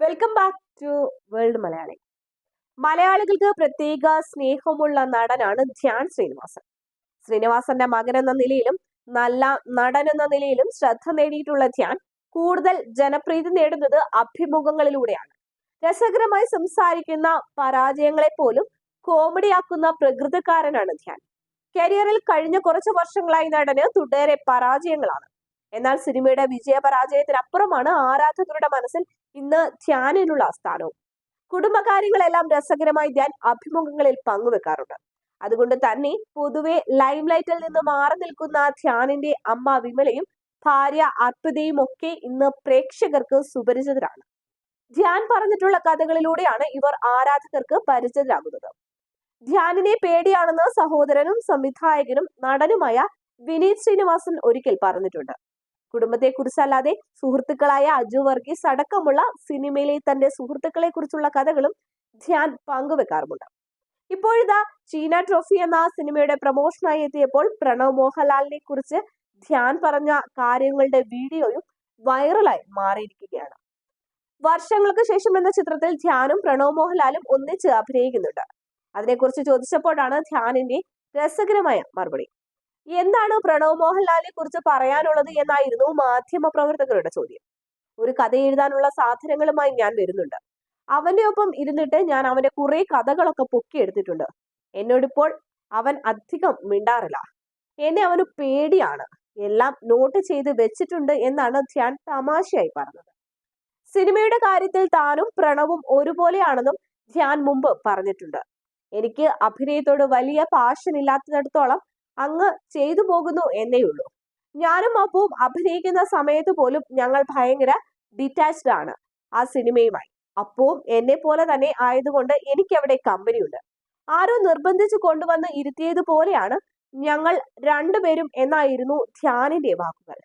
Welcome back to world Malayali മലയാളികൾക്ക് പ്രത്യേക സ്നേഹമുള്ള നടനാണ് ധ്യാൻ ശ്രീനിവാസൻ. ശ്രീനിവാസന്റെ മകൻ എന്ന നിലയിലും നല്ല നടൻ എന്ന നിലയിലും ശ്രദ്ധ നേടിയിട്ടുള്ള ധ്യാൻ കൂടുതൽ ജനപ്രീതി നേടുന്നത് അഭിമുഖങ്ങളിലൂടെയാണ്. രസകരമായി സംസാരിക്കുന്ന പരാജയങ്ങളെ പോലും കോമഡിയാക്കുന്ന പ്രകൃതക്കാരനാണ് ധ്യാൻ. കരിയറിൽ കഴിഞ്ഞ കുറച്ച് വർഷങ്ങളായി നടന് തുടരെ പരാജയങ്ങളാണ്. എന്നാൽ സിനിമയുടെ വിജയപരാജയത്തിനപ്പുറമാണ് ആരാധകരുടെ മനസ്സിൽ ഇന്ന് ധ്യാനിനുള്ള സ്ഥാനവും കുടുംബകാര്യങ്ങളെല്ലാം രസകരമായി ധ്യാൻ അഭിമുഖങ്ങളിൽ പങ്കുവെക്കാറുണ്ട്. അതുകൊണ്ട് തന്നെ പൊതുവെ ലൈംലൈറ്റിൽ നിന്ന് മാറി നിൽക്കുന്ന ധ്യാനിന്റെ അമ്മ വിമലയും ഭാര്യ അർപ്പിതയും ഒക്കെ ഇന്ന് പ്രേക്ഷകർക്ക് സുപരിചിതരാണ്. ധ്യാൻ പറഞ്ഞിട്ടുള്ള കഥകളിലൂടെയാണ് ഇവർ ആരാധകർക്ക് പരിചിതരാകുന്നത്. ധ്യാനിനെ പേടിയാണെന്ന് സഹോദരനും സംവിധായകനും നടനുമായ വിനീത് ശ്രീനിവാസൻ ഒരിക്കൽ പറഞ്ഞിട്ടുണ്ട്. കുടുംബത്തെക്കുറിച്ചല്ലാതെ സുഹൃത്തുക്കളായ അജു വർഗീസ് അടക്കമുള്ള സിനിമയിലെ തന്റെ സുഹൃത്തുക്കളെ കുറിച്ചുള്ള കഥകളും ധ്യാൻ പങ്കുവെക്കാറുമുണ്ട്. ഇപ്പോഴിതാ ചീന ട്രോഫി എന്ന സിനിമയുടെ പ്രമോഷനായി എത്തിയപ്പോൾ പ്രണവ് മോഹൻലാലിനെ കുറിച്ച് ധ്യാൻ പറഞ്ഞ കാര്യങ്ങളുടെ വീഡിയോയും വൈറലായി മാറിയിരിക്കുകയാണ്. വർഷങ്ങൾക്ക് ശേഷം എന്ന ചിത്രത്തിൽ ധ്യാനും പ്രണവ് മോഹൻലാലും ഒന്നിച്ച് അഭിനയിക്കുന്നുണ്ട്. അതിനെക്കുറിച്ച് ചോദിച്ചപ്പോഴാണ് ധ്യാനിന്റെ രസകരമായ മറുപടി. എന്താണ് പ്രണവ് മോഹൻലാലിനെ കുറിച്ച് പറയാനുള്ളത് എന്നായിരുന്നു മാധ്യമ പ്രവർത്തകരുടെ ചോദ്യം. ഒരു കഥ എഴുതാനുള്ള സാധനങ്ങളുമായി ഞാൻ വരുന്നുണ്ട്. അവന്റെ ഒപ്പം ഇരുന്നിട്ട് ഞാൻ അവന്റെ കുറെ കഥകളൊക്കെ പൊക്കിയെടുത്തിട്ടുണ്ട് എന്നോടിപ്പോൾ അവൻ അധികം മിണ്ടാറില്ല. എന്നെ അവന് പേടിയാണ്. എല്ലാം നോട്ട് ചെയ്ത് വെച്ചിട്ടുണ്ട് എന്നാണ് ധ്യാൻ തമാശയായി പറഞ്ഞത്. സിനിമയുടെ കാര്യത്തിൽ താനും പ്രണവും ഒരുപോലെയാണെന്നും ധ്യാൻ മുമ്പ് പറഞ്ഞിട്ടുണ്ട്. എനിക്ക് അഭിനയത്തോട് വലിയ പാഷൻ ഇല്ലാത്തിടത്തോളം അങ്ങ് ചെയ്തു പോകുന്നു എന്നേയുള്ളൂ ഞാനും അപ്പവും അഭിനയിക്കുന്ന സമയത്ത് പോലും ഞങ്ങൾ ഭയങ്കര ഡിറ്റാച്ച്ഡ് ആണ് ആ സിനിമയുമായി. അപ്പവും എന്നെ പോലെ തന്നെ ആയതുകൊണ്ട് എനിക്ക് അവിടെ കമ്പനിയുണ്ട് ആരോ നിർബന്ധിച്ച് കൊണ്ടുവന്ന് ഇരുത്തിയതുപോലെയാണ് ഞങ്ങൾ രണ്ടുപേരും എന്നായിരുന്നു ധ്യാനിന്റെ വാക്കുകൾ.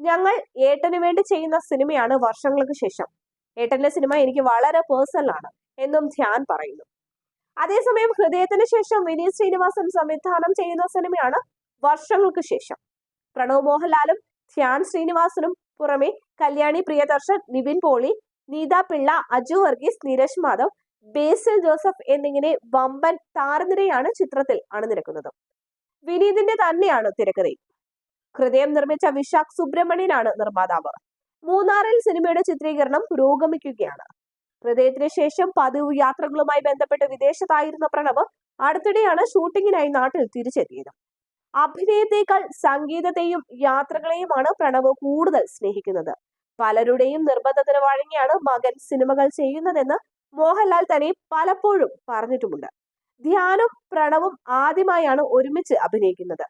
ഞങ്ങൾ ഏട്ടന് വേണ്ടി ചെയ്യുന്ന സിനിമയാണ് വർഷങ്ങൾക്ക് ശേഷം. ഏട്ടന്റെ സിനിമ എനിക്ക് വളരെ പേഴ്സണൽ ആണ് എന്നും ധ്യാൻ പറയുന്നു. അതേസമയം ഹൃദയത്തിന് ശേഷം വിനീത് ശ്രീനിവാസൻ സംവിധാനം ചെയ്യുന്ന സിനിമയാണ് വർഷങ്ങൾക്ക് ശേഷം. പ്രണവ് മോഹൻലാലും ധ്യാൻ ശ്രീനിവാസനും പുറമെ കല്യാണി പ്രിയദർശൻ നിവിൻ പോളി നീത പിള്ള അജു വർഗീസ് നീരജ് മാധവ് ബേസിൽ ജോസഫ് എന്നിങ്ങനെ വമ്പൻ താരനിരയാണ് ചിത്രത്തിൽ അണിനിരക്കുന്നത്. വിനീതിന്റെ തന്നെയാണ് തിരക്കഥ. ഹൃദയം നിർമ്മിച്ച വിശാഖ് സുബ്രഹ്മണ്യനാണ് നിർമ്മാതാവ്. മൂന്നാറിൽ സിനിമയുടെ ചിത്രീകരണം പുരോഗമിക്കുകയാണ്. ഹൃദയത്തിന് ശേഷം പതിവ് യാത്രകളുമായി ബന്ധപ്പെട്ട് വിദേശത്തായിരുന്ന പ്രണവ് അടുത്തിടെയാണ് ഷൂട്ടിങ്ങിനായി നാട്ടിൽ തിരിച്ചെത്തിയത്. അഭിനയത്തെക്കാൾ സംഗീതത്തെയും യാത്രകളെയുമാണ് പ്രണവ് കൂടുതൽ സ്നേഹിക്കുന്നത്. പലരുടെയും നിർബന്ധത്തിന് വഴങ്ങിയാണ് മകൻ സിനിമകൾ ചെയ്യുന്നതെന്ന് മോഹൻലാൽ തന്നെ പലപ്പോഴും പറഞ്ഞിട്ടുമുണ്ട്. ധ്യാനും പ്രണവും ആദ്യമായാണ് ഒരുമിച്ച് അഭിനയിക്കുന്നത്.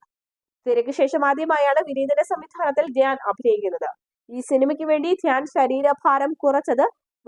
തിരക്ക് ശേഷം ആദ്യമായാണ് വിനീതന്റെ സംവിധാനത്തിൽ ധ്യാൻ അഭിനയിക്കുന്നത്. ഈ സിനിമയ്ക്ക് വേണ്ടി ധ്യാൻ ശരീരഭാരം കുറച്ചത്